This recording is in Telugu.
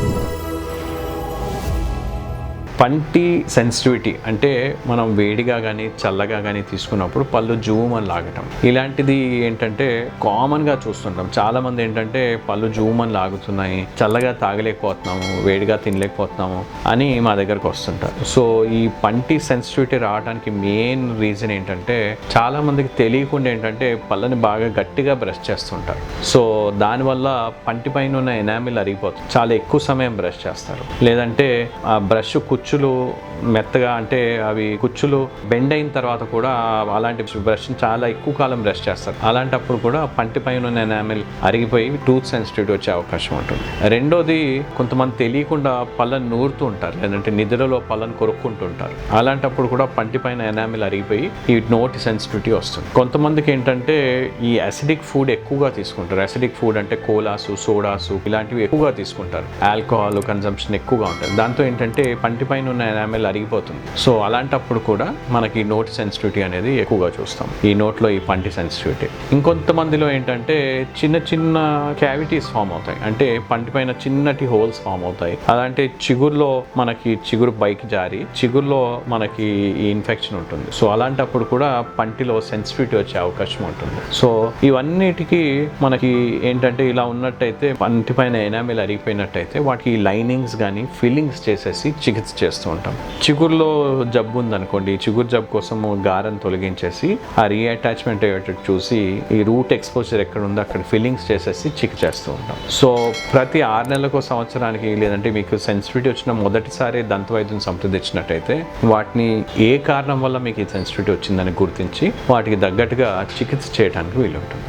Thank you. పంటి సెన్సిటివిటీ అంటే మనం వేడిగా కానీ చల్లగా కానీ తీసుకున్నప్పుడు పళ్ళు జూమ్ అని లాగటం. ఇలాంటిది ఏంటంటే కామన్గా చూస్తుంటాం. చాలామంది ఏంటంటే పళ్ళు జూమ్ అని లాగుతున్నాయి చల్లగా తాగలేకపోతున్నాము వేడిగా తినలేకపోతున్నాము అని మా దగ్గరకు వస్తుంటారు. సో ఈ పంటి సెన్సిటివిటీ రావడానికి మెయిన్ రీజన్ ఏంటంటే చాలామందికి తెలియకుండా ఏంటంటే పళ్ళని బాగా గట్టిగా బ్రష్ చేస్తుంటారు. సో దానివల్ల పంటి పైన ఉన్న ఎనామిల్ అరిగిపోతుంది. చాలా ఎక్కువ సమయం బ్రష్ చేస్తారు. లేదంటే ఆ బ్రష్ కూర్చు కుచ్చులు మెత్తగా అంటే అవి కుచ్చులు బెండ్ అయిన తర్వాత కూడా అలాంటి బ్రష్ని చాలా ఎక్కువ కాలం బ్రష్ చేస్తారు. అలాంటప్పుడు కూడా పంటి పైన ఉన్న ఎనామిల్ అరిగిపోయి టూత్ సెన్సిటివ్ వచ్చే అవకాశం ఉంటుంది. రెండోది కొంతమంది తెలియకుండా పళ్ళను నూరుతూ ఉంటారు. లేదంటే నిద్రలో పళ్ళను కొరుక్కుంటుంటారు అలాంటప్పుడు కూడా పంటి పైన ఎనామిల్ అరిగిపోయి ఈ నోటి సెన్సిటివిటీ వస్తుంది. కొంతమందికి ఏంటంటే ఈ అసిడిక్ ఫుడ్ ఎక్కువగా తీసుకుంటారు. అసిడిక్ ఫుడ్ అంటే కోలాసు సోడాసు ఇలాంటివి ఎక్కువగా తీసుకుంటారు. ఆల్కహాల్ కన్సంప్షన్ ఎక్కువగా ఉంటుంది. దాంతో ఏంటంటే పంటి పైన ఉన్న ఎనామెల్ అరిగిపోతుంది. సో అలాంటప్పుడు కూడా మనకి నోట్ సెన్సిటివిటీ అనేది ఎక్కువగా చూస్తాం. ఈ నోట్లో ఈ పంటి సెన్సిటివిటీ ఇంకొంతమందిలో ఏంటంటే చిన్న చిన్న క్యావిటీస్ ఫామ్ అవుతాయి. అంటే పంటి పైన చిన్నటి హోల్స్ ఫామ్ అవుతాయి. అలాంటి చిగురులో మనకి చిగురు బైక్ జారి చిగురులో మనకి ఈ ఇన్ఫెక్షన్ ఉంటుంది. సో అలాంటప్పుడు కూడా పంటిలో సెన్సిటివిటీ వచ్చే అవకాశం ఉంటుంది. సో ఇవన్నిటికీ మనకి ఏంటంటే ఇలా ఉన్నట్టయితే పంటి పైన ఎనామిల్ అరిగిపోయినట్టయితే వాటికి లైనింగ్స్ కానీ ఫిల్లింగ్స్ చేసేసి చికిత్స చేస్తూ ఉంటాం. చిగురులో జబ్బు ఉందనుకోండి చిగురు జబ్బు కోసం గారం తొలగించేసి ఆ రీఅటాచ్మెంట్ అయ్యేటట్టు చూసి ఈ రూట్ ఎక్స్పోజర్ ఎక్కడ ఉందో అక్కడ ఫిల్లింగ్స్ చేసేసి చిక్ చేస్తూ ఉంటాం. సో ప్రతి ఆరు నెలలకు సంవత్సరానికి లేదంటే మీకు సెన్సిటివిటీ వచ్చిన మొదటిసారి దంతవైద్యం సంప్రదించినట్టయితే వాటిని ఏ కారణం వల్ల మీకు ఈ సెన్సిటివిటీ వచ్చిందని గుర్తించి వాటికి తగ్గట్టుగా చికిత్స చేయడానికి వీలుంటుంది.